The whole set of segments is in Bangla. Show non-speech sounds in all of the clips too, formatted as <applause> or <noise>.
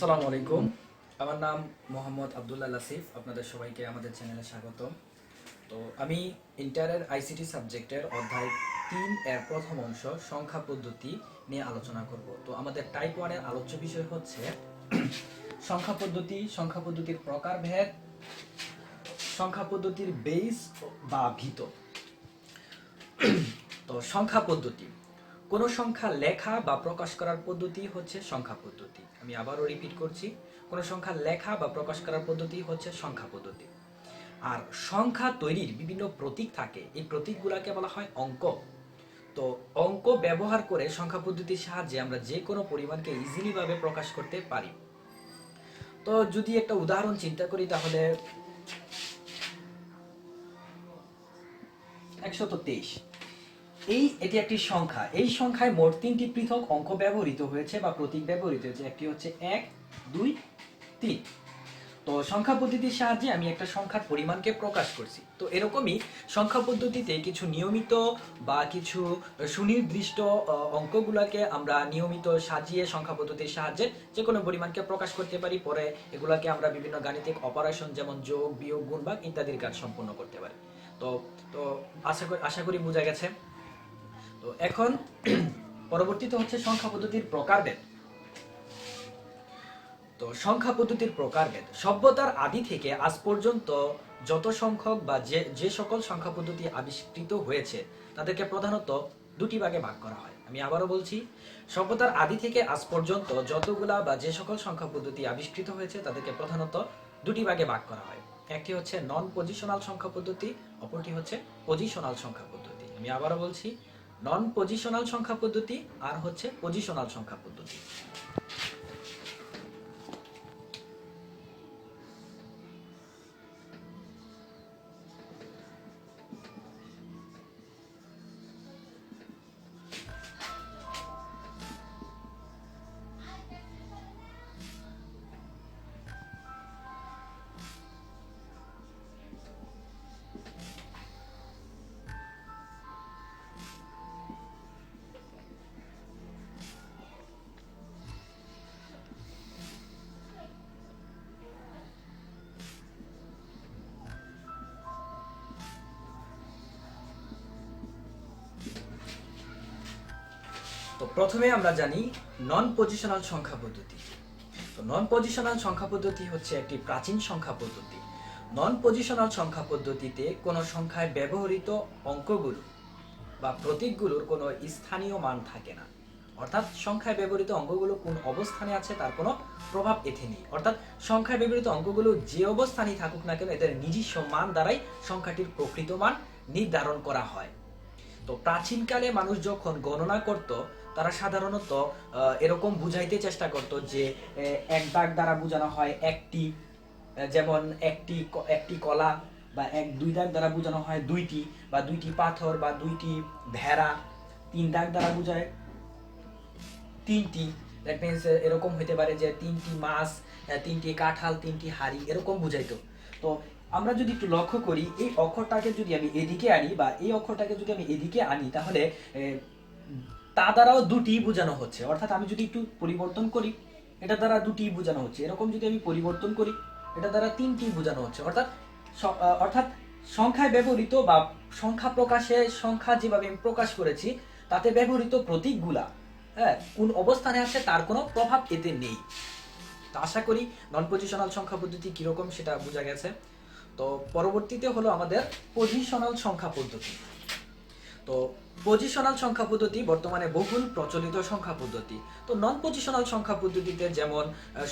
আসসালামু আলাইকুম। আমার নাম মোহাম্মদ আবদুল্লাহ লাসিফ। আপনাদের সবাইকে আমাদের চ্যানেলে স্বাগত তো আমি ইন্টারের আইসিটি সাবজেক্টের অধ্যায় তিন এর প্রথম অংশ, সংখ্যা পদ্ধতি নিয়ে আলোচনা করব। তো আমাদের টাইপ ওয়ানের আলোচ্য বিষয় হচ্ছে সংখ্যা পদ্ধতি, সংখ্যা পদ্ধতির প্রকারভেদ, সংখ্যা পদ্ধতির বেস বা ভিত তো সংখ্যা পদ্ধতি। কোন সংখ্যা লেখা বা প্রকাশ করার পদ্ধতি হচ্ছে সংখ্যা পদ্ধতি। আমি আবারও রিপিট করছি, কোন সংখ্যা লেখা বা প্রকাশ করার পদ্ধতি হচ্ছে সংখ্যা পদ্ধতি। আর সংখ্যা তৈরির বিভিন্ন প্রতীক থাকে, এই প্রতীকগুলোকে বলা হয় অঙ্ক। তো অঙ্ক ব্যবহার করে সংখ্যা পদ্ধতির সাহায্যে আমরা যে কোনো পরিমাণকে ইজিলি ভাবে প্রকাশ করতে পারি। তো যদি একটা উদাহরণ চিন্তা করি তাহলে, একশত তেইশ। এই, এটি একটি সংখ্যা। এই সংখ্যায় মোট তিনটি পৃথক অঙ্ক ব্যবহৃত হয়েছে বা প্রতীক ব্যবহৃত হয়েছে। একটি হচ্ছে এক, দুই, তিন। তো সংখ্যা পদ্ধতির সাহায্যে আমি একটা সংখ্যার পরিমাণকে প্রকাশ করছি। তো এরকমই সংখ্যা পদ্ধতিতে কিছু নিয়মিত বা কিছু সুনির্দিষ্ট অঙ্কগুলোকে আমরা নিয়মিত সাজিয়ে সংখ্যা পদ্ধতির সাহায্যে যে কোনো পরিমাণকে প্রকাশ করতে পারি। পরে এগুলাকে আমরা বিভিন্ন গাণিতিক অপারেশন যেমন যোগ, বিয়োগ গুণ ভাগ ইত্যাদির কাজ সম্পন্ন করতে পারি। তো তো আশা করি আশা করি বোঝা গেছে। তো এখন <clears throat> পরবর্তীতে হচ্ছে সংখ্যা পদ্ধতির প্রকারভেদ। তো সংখ্যা পদ্ধতির প্রকারভেদ। সভ্যতার আদি থেকে আজ পর্যন্ত যত সংখ্যক বা যে যে সকল সংখ্যা পদ্ধতি আবিষ্কৃত হয়েছে, তাদেরকে প্রধানত দুটি ভাগে ভাগ করা হয়। আমি আবারও বলছি, সভ্যতার আদি থেকে আজ পর্যন্ত যতগুলা বা যে সকল সংখ্যা পদ্ধতি আবিষ্কৃত হয়েছে, তাদেরকে প্রধানত দুটি ভাগে ভাগ করা হয়। একটি হচ্ছে নন পজিশনাল সংখ্যা পদ্ধতি, অপরটি হচ্ছে পজিশনাল সংখ্যা পদ্ধতি। আমি আবারও বলছি নন পজিশনাল সংখ্যা পদ্ধতি আর হচ্ছে পজিশনাল সংখ্যা পদ্ধতি। তো প্রথমে আমরা জানি নন পজিশনাল সংখ্যা পদ্ধতি। তো নন পজিশনাল সংখ্যা পদ্ধতি হচ্ছে একটি প্রাচীন সংখ্যা পদ্ধতি। নন পজিশনাল সংখ্যা পদ্ধতিতে কোনো সংখ্যায় ব্যবহৃত অঙ্কগুলো বা প্রতীকগুলোর কোনো স্থানীয় মান থাকে না। অর্থাৎ সংখ্যায় ব্যবহৃত অঙ্কগুলো কোন অবস্থানে আছে তার কোনো প্রভাব এতে নেই। অর্থাৎ সংখ্যায় ব্যবহৃত অঙ্কগুলো যে অবস্থানেই থাকুক না কেন, এদের নিজস্ব মান দ্বারাই সংখ্যাটির প্রকৃত মান নির্ধারণ করা হয়। তো প্রাচীনকালে মানুষ যখন গণনা করত, তারা সাধারণত এরকম বুঝাইতে চেষ্টা করত যে এক দাগ দ্বারা বোঝানো হয় একটি যেমন একটি একটি কলা বা এক, দুই দাগ দ্বারা বোঝানো হয় দুইটি বা দুইটি পাথর বা দুইটি ভেড়া, তিন দাগ দ্বারা বোঝায়। তিনটি দ্যাট মিনস এরকম হতে পারে যে তিনটি মাছ তিনটি কাঁঠাল, তিনটি হাড়ি, এরকম বুঝাইতো। তো আমরা যদি একটু লক্ষ্য করি, এই অক্ষরটাকে যদি আমি এদিকে আনি বা এই অক্ষরটাকে যদি আমি এদিকে আনি, তাহলে তা দ্বারাও দুটি বোঝানো হচ্ছে। অর্থাৎ আমি যদি একটু পরিবর্তন করি, এটা দ্বারা দুটি বোঝানো হচ্ছে। এরকম যদি আমি পরিবর্তন করি, এটা দ্বারা তিনটি বোঝানো হচ্ছে। অর্থাৎ অর্থাৎ সংখ্যায় ব্যবহৃত বা সংখ্যা প্রকাশে সংখ্যা যেভাবে আমি প্রকাশ করেছি, তাতে ব্যবহৃত প্রতীকগুলা হ্যাঁ কোন অবস্থানে আছে তার কোনো প্রভাব এতে নেই। তো আশা করি নন পজিশনাল সংখ্যা পদ্ধতি কীরকম সেটা বোঝা গেছে। তো পরবর্তীতে হলো আমাদের পজিশনাল সংখ্যা পদ্ধতি। তো পজিশনাল সংখ্যা পদ্ধতি বর্তমানে বহুল প্রচলিত সংখ্যা পদ্ধতি। তো নন পজিশনাল সংখ্যা পদ্ধতিতে যেমন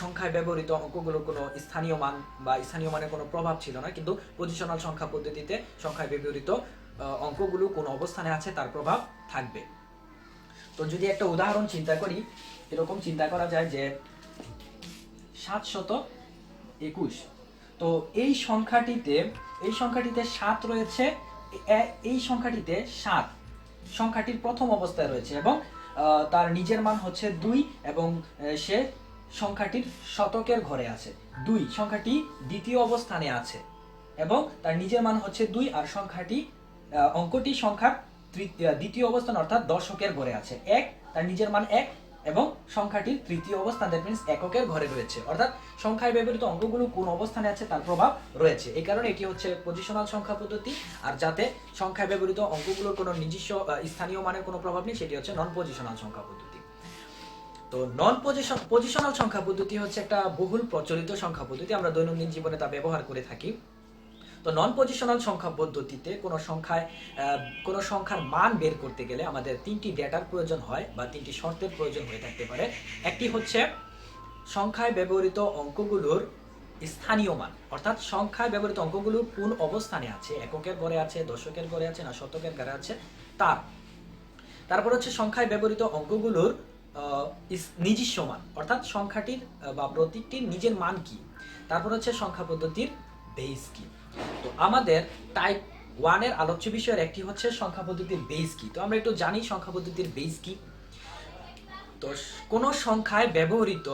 সংখ্যায় ব্যবহৃত অঙ্কগুলোর কোনো স্থানীয় মান বা স্থানীয় মানের কোনো প্রভাব ছিল না, কিন্তু পজিশনাল সংখ্যা পদ্ধতিতে সংখ্যায় ব্যবহৃত অঙ্কগুলো কোন অবস্থানে আছে, তার প্রভাব থাকবে। তো যদি একটা উদাহরণ চিন্তা করি, এরকম চিন্তা করা যায় যে সাতশত একুশ তো এই সংখ্যাটিতে এই সংখ্যাটিতে সাত রয়েছে এই সংখ্যাটিতে সাত। সংখ্যাটির প্রথম অবস্থায় রয়েছে এবং তার নিজের মান হচ্ছে দুই এবং সে সংখ্যাটির শতকের ঘরে আছে। দুই, সংখ্যাটি দ্বিতীয় অবস্থানে আছে এবং তার নিজের মান হচ্ছে দুই আর সংখ্যাটি অঙ্কটি সংখ্যার দ্বিতীয় অবস্থান অর্থাৎ দশকের ঘরে আছে। এক, তার নিজের মান এক এবং সংখ্যাটির তৃতীয় অবস্থান দ্যাট মিনস এককের ঘরে রয়েছে। অর্থাৎ সংখ্যায় ব্যবহৃত অঙ্কগুলো কোন অবস্থানে আছে তার প্রভাব রয়েছে। এই কারণে এটি হচ্ছে পজিশনাল সংখ্যা পদ্ধতি। আর যাতে সংখ্যায় ব্যবহৃত অঙ্কগুলোর কোনো নিজস্ব স্থানীয় মানের কোনো প্রভাব নেই, সেটি হচ্ছে নন পজিশনাল সংখ্যা পদ্ধতি। তো নন পজিশন পজিশনাল সংখ্যা পদ্ধতি হচ্ছে একটা বহুল প্রচলিত সংখ্যা পদ্ধতি। আমরা দৈনন্দিন জীবনে তা ব্যবহার করে থাকি। তো নন পজিশনাল সংখ্যা পদ্ধতিতে কোনো সংখ্যায় কোনো সংখ্যার মান বের করতে গেলে আমাদের তিনটি ডেটার প্রয়োজন হয় বা তিনটি শর্তের প্রয়োজন হয়ে থাকতে পারে। একটি হচ্ছে সংখ্যায় ব্যবহৃত অঙ্কগুলোর স্থানীয় মান। অর্থাৎ সংখ্যায় ব্যবহৃত অঙ্কগুলোর কোন অবস্থানে আছে? এককের ঘরে আছে, দশকের ঘরে আছে না শতকের ঘরে আছে? তার। তারপর হচ্ছে সংখ্যায় ব্যবহৃত অঙ্কগুলোর নিজস্ব মান। অর্থাৎ সংখ্যাটির বা প্রতীকটির নিজের মান কি? তারপর হচ্ছে সংখ্যা পদ্ধতির বেস কি? তো আমাদের টাইপ ওয়ানের আলোচ্য বিষয়ের একটি হচ্ছে সংখ্যা পদ্ধতির বেস কি তো আমরা একটু জানি সংখ্যা পদ্ধতির বেস কি তো কোনো সংখ্যায় ব্যবহৃত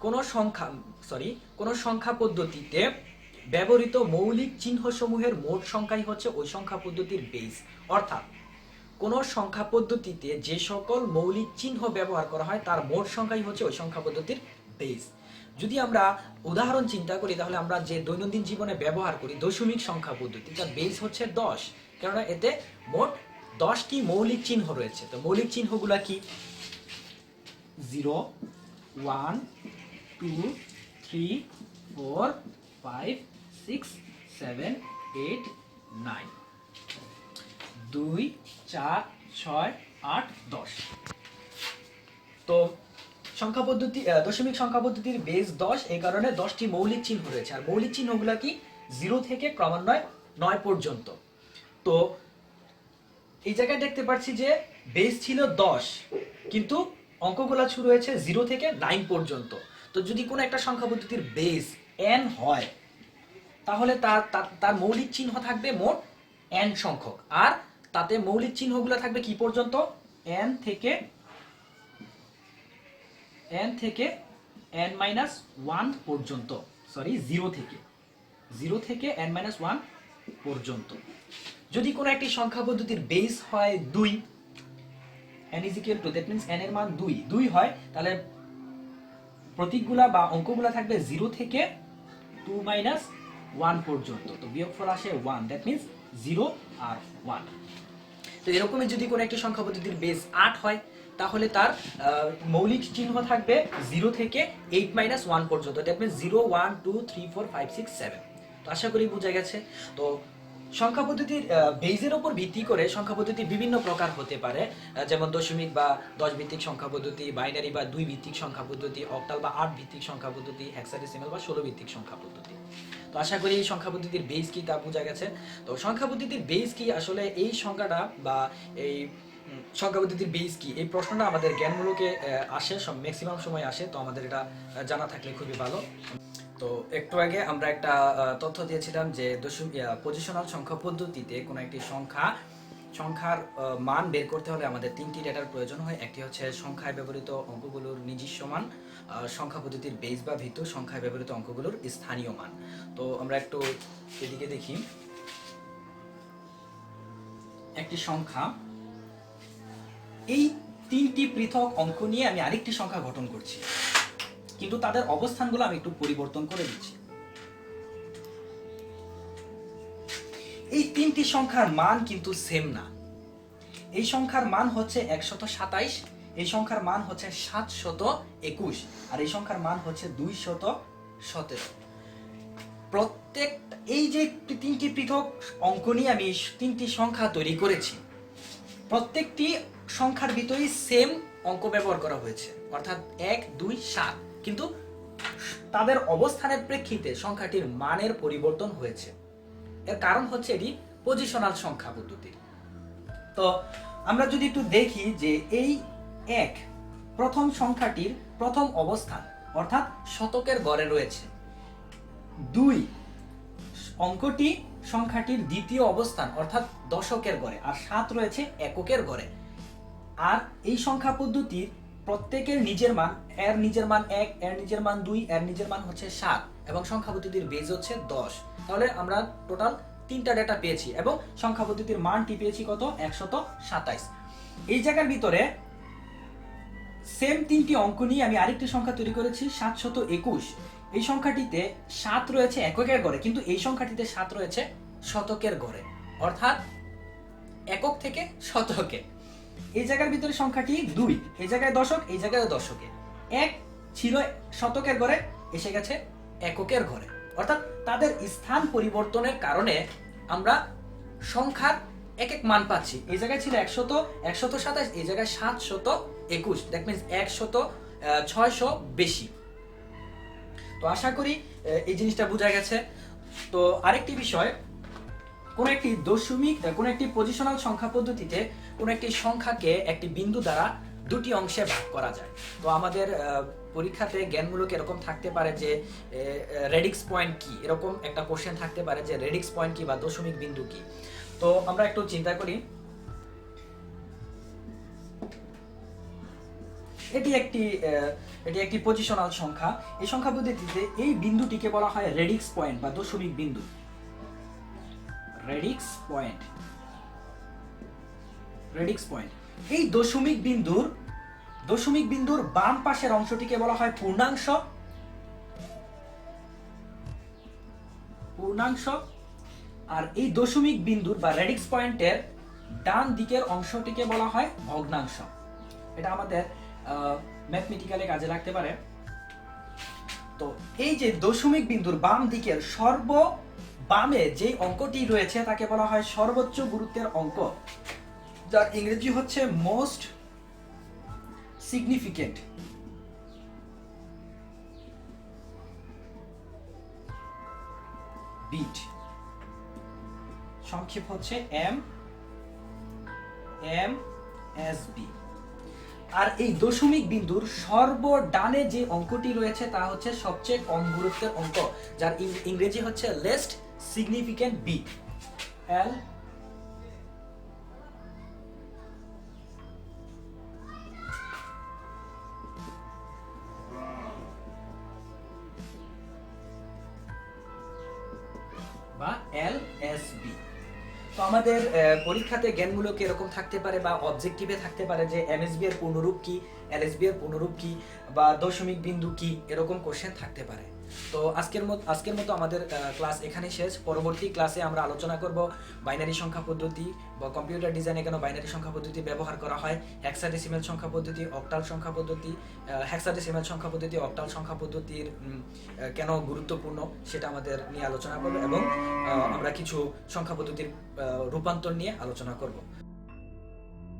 কোনো সংখ্যা সরি কোনো সংখ্যা পদ্ধতিতে ব্যবহৃত মৌলিক চিহ্নসমূহের মোট সংখ্যাই হচ্ছে ওই সংখ্যা পদ্ধতির বেস অর্থাৎ কোনো সংখ্যা পদ্ধতিতে যে সকল মৌলিক চিহ্ন ব্যবহার করা হয়, তার মোট সংখ্যাই হচ্ছে ওই সংখ্যা পদ্ধতির বেস যদি আমরা উদাহরণ চিন্তা করি, তাহলে আমরা যে দৈনন্দিন জীবনে ব্যবহার করি, দশমিক সংখ্যা পদ্ধতি, তার বেস হচ্ছে দশ। কেননা এতে মোট দশটি মৌলিক চিহ্ন রয়েছে। তো মৌলিক চিহ্নগুলা কি? Zero, one, two, three, four, five, six, seven, eight, nine. দুই, চার, ছয়, আট, দশ। তো সংখ্যা পদ্ধতি দশমিক সংখ্যা পদ্ধতির বেস দশ, এই কারণে দশটি মৌলিক চিহ্ন রয়েছে। আর মৌলিক চিহ্নগুলো কি? জিরো থেকে ক্রমান্বয়ে নয় পর্যন্ত। তো এই জায়গায় দেখতে পাচ্ছি যে বেস ছিল দশ, কিন্তু অঙ্কগুলা শুরু হয়েছে জিরো থেকে নাইন পর্যন্ত। তো যদি কোনো একটা সংখ্যা পদ্ধতির বেস এন হয়, তাহলে তার তার- মৌলিক চিহ্ন থাকবে মোট এন সংখ্যক। আর তাতে মৌলিক চিহ্নগুলো থাকবে কি পর্যন্ত? এন থেকে এন থেকে এন মাইনাস ওয়ান পর্যন্ত সরি জিরো থেকে জিরো থেকে এন মাইনাস ওয়ান পর্যন্ত। যদি কোনো একটি সংখ্যা পদ্ধতির বেস হয় দুই N is equal to that means N এর মান দুই দুই হয়, তাহলে প্রতীকগুলা বা অঙ্কগুলা থাকবে জিরো থেকে টু মাইনাস ওয়ান পর্যন্ত। তো বিয়োগফল আসে ওয়ান দ্যাট মিনস জিরো আর ওয়ান তো এরকমই যদি কোনো একটি সংখ্যা পদ্ধতির বেস আট হয় তাহলে তার মৌলিক চিহ্ন থাকবে জিরো থেকে এইট মাইনাস ওয়ান পর্যন্ত। Means zero one two three four five six seven তো আশা করি বোঝা গেছে। তো সংখ্যা পদ্ধতির বেজের উপর ভিত্তি করে সংখ্যা পদ্ধতি বিভিন্ন প্রকার হতে পারে। যেমন দশমিক বা দশ ভিত্তিক সংখ্যা পদ্ধতি বাইনারি বা দুই ভিত্তিক সংখ্যা পদ্ধতি অক্টাল বা আট ভিত্তিক সংখ্যা পদ্ধতি হেক্সাডেসিমাল বা ষোলো ভিত্তিক সংখ্যা পদ্ধতি। তো আশা করি এই সংখ্যা পদ্ধতির বেজ কি তা বোঝা গেছে। তো সংখ্যা পদ্ধতির বেস কি? আসলে এই সংখ্যাটা বা এই সংখ্যা পদ্ধতির বেস কি? এই প্রশ্নটা আমাদের জ্ঞানমূলকে আসে ম্যাক্সিমাম সময় আসে, তো আমাদের এটা জানা থাকলে খুবই ভালো। তো একটু আগে আমরা একটা তথ্য দিয়েছিলাম যে দশম পজিশনাল সংখ্যা পদ্ধতিতে কোনো একটি সংখ্যা, সংখ্যার মান বের করতে হলে আমাদের তিনটি ডেটার প্রয়োজন হয়। একটি হচ্ছে সংখ্যায় ব্যবহৃত অঙ্কগুলোর নিজস্ব মান সংখ্যা পদ্ধতির বেস বা ভিত্ত সংখ্যায় ব্যবহৃত অঙ্কগুলোর স্থানীয় মান। তো আমরা একটু এদিকে দেখি। একটি সংখ্যা এই তিনটি পৃথক অঙ্ক নিয়ে আমি আরেকটি সংখ্যা গঠন করছি। কিন্তু তাদের অবস্থানগুলো আমি একটু পরিবর্তন করে দিচ্ছি। এই তিনটি সংখ্যার মান কিন্তু সেম না। এই সংখ্যার মান হচ্ছে একশত সাতাইশ, এই সংখ্যার মান হচ্ছে সাতশত একুশ, আর এই সংখ্যার মান হচ্ছে দুইশত সতেরো। প্রত্যেক, এই যে তিনটি পৃথক অঙ্ক নিয়ে আমি তিনটি সংখ্যা তৈরি করেছি, প্রত্যেকটি সংখ্যার ভিতরেই সেম অঙ্ক ব্যবহার করা হয়েছে। অর্থাৎ এক, দুই, সাত। কিন্তু তাদের অবস্থানের প্রেক্ষিতে সংখ্যাটির মানের পরিবর্তন হয়েছে। এর কারণ হচ্ছে এটি পজিশনাল সংখ্যা পদ্ধতি। তো আমরা যদি একটু দেখি যে এই এক প্রথম সংখ্যাটির প্রথম অবস্থান, অর্থাৎ শতকের গড়ে রয়েছে। দুই অঙ্কটি সংখ্যাটির দ্বিতীয় অবস্থান, অর্থাৎ দশকের গড়ে, আর সাত রয়েছে এককের গড়ে। আর এই সংখ্যা পদ্ধতির প্রত্যেকের নিজের মান, এর নিজের মান এক, এর নিজের মান দুই, এর নিজের মান হচ্ছে সাত এবং সংখ্যা পদ্ধতির বেজ হচ্ছে দশ। তাহলে আমরা টোটাল তিনটা ডেটা পেয়েছি এবং সংখ্যা পদ্ধতির মানটি পেয়েছি কত? একশত সাতাইশ। এই জায়গার ভিতরে সেম তিনটি অঙ্ক নিয়ে আমি আরেকটি সংখ্যা তৈরি করেছি, সাতশত একুশ। এই সংখ্যাটিতে সাত রয়েছে এককের গড়ে, কিন্তু এই সংখ্যাটিতে সাত রয়েছে শতকের গড়ে। অর্থাৎ একক থেকে শতকে। এই জায়গার ভিতরে সংখ্যাটি দুই। এই জায়গায় দশক এই জায়গায় দশকে। এক ছিল শতকের ঘরে এসে গেছে এককের ঘরে। অর্থাৎ তাদের স্থান পরিবর্তনের কারণে আমরা সংখ্যার এক এক মান পাচ্ছি। এই জায়গায় ছিল একশত একশত সাতাশ এই জায়গায় সাতশত একুশ। দ্যাট মিনস একশত ছয়শো বেশি। তো আশা করি এই জিনিসটা বোঝা গেছে। তো আরেকটি বিষয়, কোন একটি দশমিক, কোন একটি পজিশনাল সংখ্যা পদ্ধতিতে কোন একটি সংখ্যাকে একটি বিন্দু দ্বারা দুটি অংশে ভাগ করা যায়। তো আমাদের পরীক্ষাতে জ্ঞানমূলক এরকম থাকতে পারে যে রেডিক্স পয়েন্ট কি? এরকম একটা কোশ্চেন থাকতে পারে যে, রেডিক্স পয়েন্ট কি বা দশমিক বিন্দু কি? তো আমরা একটু চিন্তা করি। এটি একটি এটি একটি পজিশনাল সংখ্যা। এই সংখ্যা পদ্ধতিতে এই বিন্দুটিকে বলা হয় রেডিক্স পয়েন্ট বা দশমিক বিন্দু। Radix point. রেডিক্স পয়েন্ট এই দশমিক বিন্দুর দশমিক বিন্দুর বাম পাশের অংশটিকে বলা হয় পূর্ণাংশ। পূর্ণাংশ। আর এই দশমিক বিন্দুর বা রেডিক্স পয়েন্টের ডান দিকের অংশটিকে বলা হয় ভগ্নাংশ। এটা আমাদের ম্যাথমেটিক্যালে কাজে লাগতে পারে। তো এই যে দশমিক বিন্দুর বাম দিকের সর্ব বামে যে অঙ্কটি রয়েছে তাকে বলা হয় সর্বোচ্চ গুরুত্বের অঙ্ক। যার ইংরেজি হচ্ছে মোস্ট সিগনিফিকেন্ট। বিট। সংক্ষেপ হচ্ছে এম এম, এস, বি। আর এই দশমিক বিন্দুর সর্ব ডানে যে অঙ্কটি রয়েছে তা হচ্ছে সবচেয়ে কম গুরুত্বের অঙ্ক, যার ইংরেজি হচ্ছে লেস্ট সিগনিফিকেন্ট বি এল আমাদের পরীক্ষাতে জ্ঞানগুলো এরকম থাকতে পারে বা অবজেক্টিভে থাকতে পারে যে এমএসবি এর পূর্ণরূপ কি? এলএসবি এর পূর্ণরূপ কি বা দশমিক বিন্দু কি এরকম কোশ্চেন থাকতে পারে। তো আজকের মতো আজকের মতো আমাদের ক্লাস এখানে শেষ। পরবর্তী ক্লাসে আমরা আলোচনা করব বাইনারি সংখ্যা পদ্ধতি বা কম্পিউটার ডিজাইনে কেন বাইনারি সংখ্যা পদ্ধতি ব্যবহার করা হয় হেক্সাডেসিমেল সংখ্যা পদ্ধতি অক্টাল সংখ্যা পদ্ধতি হেক্সাডেসিমেল সংখ্যা পদ্ধতি অক্টাল সংখ্যা পদ্ধতির কেন গুরুত্বপূর্ণ সেটা আমাদের নিয়ে আলোচনা করব এবং আমরা কিছু সংখ্যা পদ্ধতির রূপান্তর নিয়ে আলোচনা করব।